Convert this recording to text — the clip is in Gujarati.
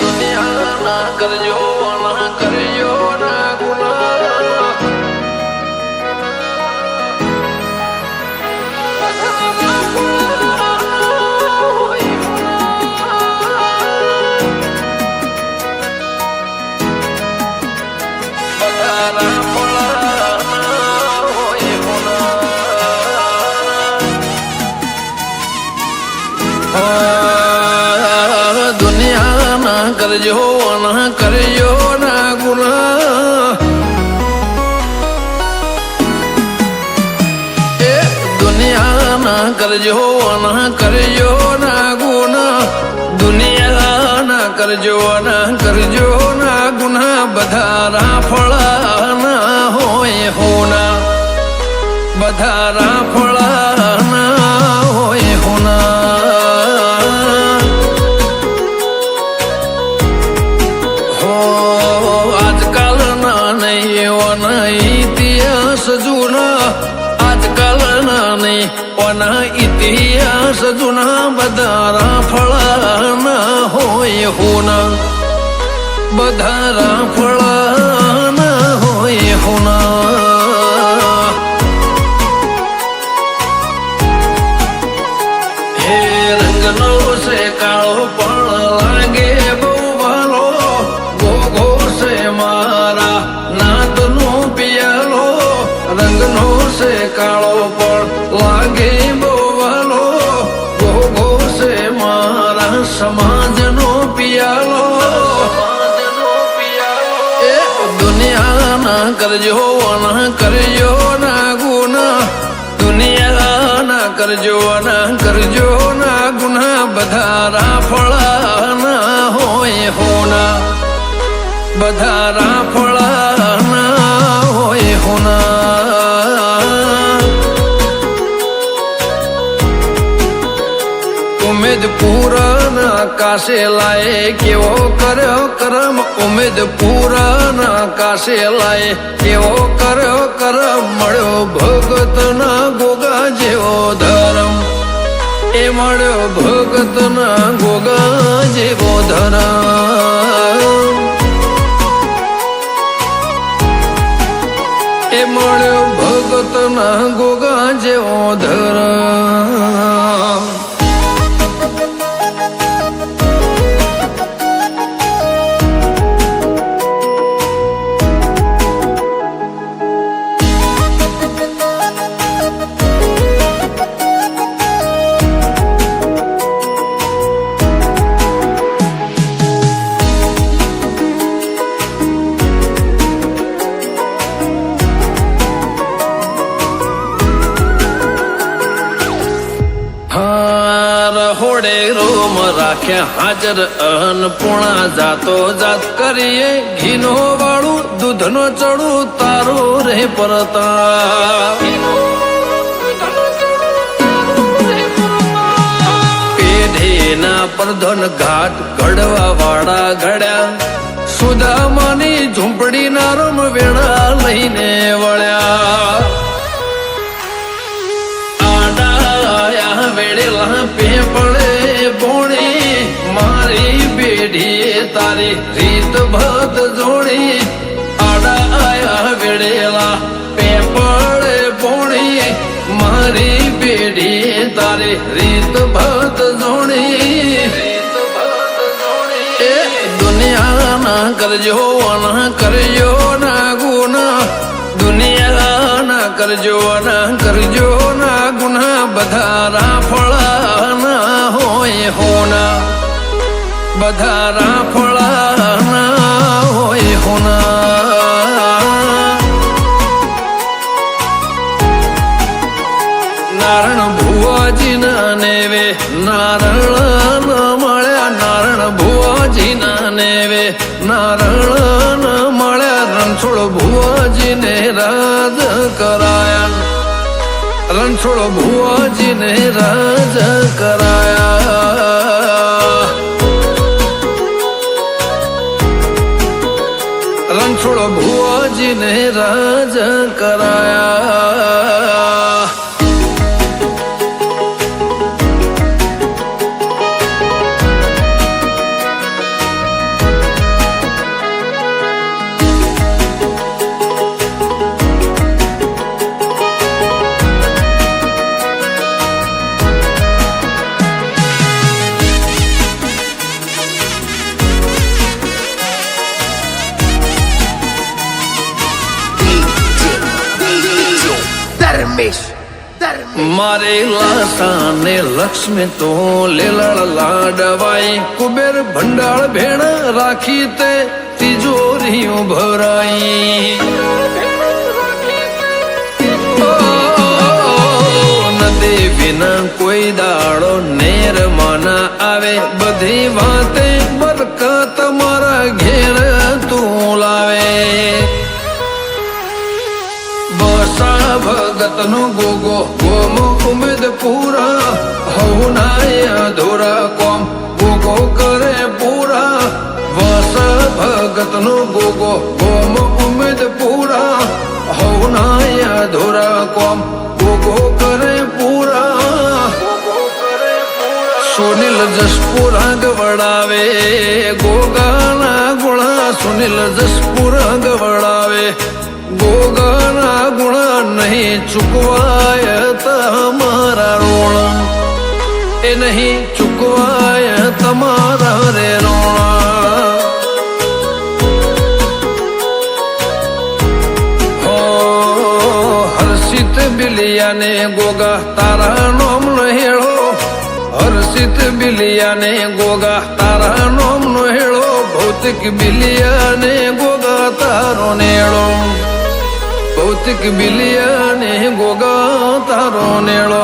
દુનિયાના કરજો કરજો, ના કરજો, ના ગુના. એ દુનિયાના કરજો, ના કરજો, ના ગુના. દુનિયાના કરજો, ના કરજો, ના ગુના. બધા રાફળાના હોય હોના. બધા રાફળાના જૂના બધા રાફળાના હોય હોના. બધારા રાફળાના સમાજનો પિયાલો. એ દુનિયાના કરજો ના કરજો ના ગુના દુનિયાના કરજો ના કરજો ના ગુના બધા ના હોય હોના. બધા રાફળાના ઉમેદ પૂરના કાશે લાય કેવો કર્યો કરમ? ઉમેદ પૂરના કાશે લાય કેવો કર્યો કરમ? મળ્યો ભગતના ગોગા જેવો ધરમ. એ મળ્યો ભગતના ગોગા જેવો ધરમ. એ મળ્યો ભગતના ગોગા જેવો ધરમ. હોડે રોમ રાખે હાજર અન્નપૂર્ણા જાતો જાત કરીએ. ઘીનો વાળું, દૂધનો ચડું, તારું રે પરતા પેઢીના પરધન ઘાટ ઘડવા વાળા ઘડ્યા. સુદામાની ઝૂંપડી ના રમ વેળા લઈને વળ્યા. તારી રીત ભત જોડી. આડા આયા વેળેલા પેપળે પોણી મારી પેઢી તારી રીત ભત જોડી. એ દુનિયાના કરજો ના કરજો ના ગુના દુનિયાના કરજો ના કરજો ના ગુના બધા ના હોય હોના. બધા રાફળાના હોય હોના. નારણ ભુવાજીના નેવે નારણ મળ્યા, નારણ ભુવાજીના નેવે નારણ મળ્યા, રણછોડ ભુવાજીને રાજ કરાયા. રણછોડ ભુવાજીને રાજ કરાયા. રણછોડ ભુવજીને રાજ કરાયા. ધર્મેશ મારે લાસા ને લક્ષ્મી તો લેલાળ લાડવાઈ કુબેર ભંડાળ ભેણ રાખી તે તિજોરીઓ ભરાઈ. નદી વિના કોઈ દાડો નેર માના આવે. બધી વાતે બરકત ભગત નો ગોગો, ગોમ ઉમેદ પૂરા. હવનાય ધોરા કોમ, ગોગો કરે પૂરા. વસ ભગત નો ગોગો, ગોમ ઉમેદ પૂરા. હવનાય ધોરા કોમ, ગોગો કરે પૂરા. સુનિલ જસપુર અંગ વડાવે, ગોગાના ગુણા સુનિલ જસપુર અંગ વડાવે. નહીં ચૂકવાય તમારા રોણ. એ નહીં ચૂકવાય તમારા રે રોણા. હો, હર્ષિત બિલિયાને ગોગા તારા નોમ નો હેળો. હર્ષિત બિલિયાને ગોગા તારા નોમ નો હેળો. ભૌતિક બિલિયાને ગોગા તારો નેળો. ભૌતિક બિલિયાને ગોગા તારો નેળો